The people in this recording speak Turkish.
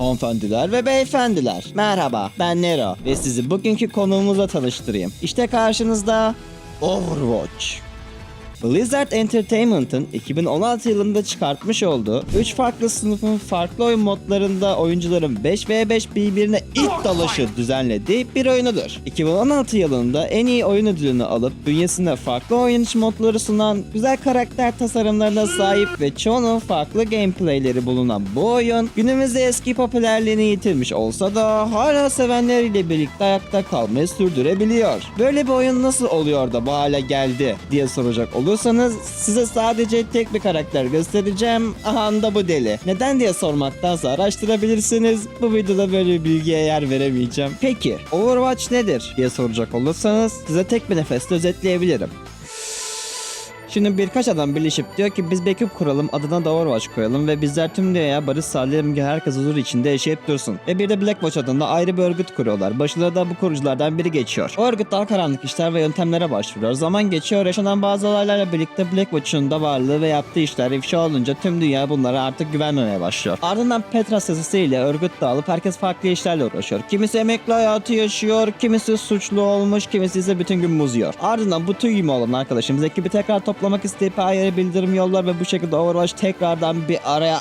Hanımefendiler ve beyefendiler. Merhaba ben Nero ve sizi bugünkü konuğumuzla tanıştırayım. İşte karşınızda Overwatch. Blizzard Entertainment'ın 2016 yılında çıkartmış olduğu 3 farklı sınıfın farklı oyun modlarında oyuncuların 5v5 birbirine ilk dalaşı düzenlediği bir oyunudur. 2016 yılında en iyi oyun ödülünü alıp bünyesinde farklı oynanış modları sunan, güzel karakter tasarımlarına sahip ve çoğunun farklı gameplayleri bulunan bu oyun günümüzde eski popülerliğini yitirmiş olsa da hala sevenleriyle birlikte ayakta kalmayı sürdürebiliyor. Böyle bir oyun nasıl oluyor da bu hale geldi diye soracak olursanız size sadece tek bir karakter göstereceğim. Aha da bu deli. Neden diye sormaktansa araştırabilirsiniz. Bu videoda böyle bir bilgiye yer veremeyeceğim. Peki Overwatch nedir diye soracak olursanız size tek bir nefeste özetleyebilirim. Şimdi birkaç adam birleşip diyor ki biz bir ekip kuralım adına da Overwatch koyalım ve bizler tüm dünyaya barış sağlayalım ki herkes huzur içinde yaşayıp dursun. Ve bir de Blackwatch adında ayrı bir örgüt kuruyorlar. Başında da bu kuruculardan biri geçiyor. O örgüt daha karanlık işler ve yöntemlere başvuruyor. Zaman geçiyor yaşanan bazı olaylarla birlikte Blackwatch'un da varlığı ve yaptığı işler ifşa olunca tüm dünya bunlara artık güvenmemeye başlıyor. Ardından Petra sesiyle örgüt dağılıp herkes farklı işlerle uğraşıyor. Kimisi emekli hayatı yaşıyor, kimisi suçlu olmuş, kimisi ise bütün gün muz yiyor. Ardından bu tüy gibi olan arkadaşımız ekibi tekrar toplamak isteyip her bildirim yollar ve bu şekilde Overwatch tekrardan bir araya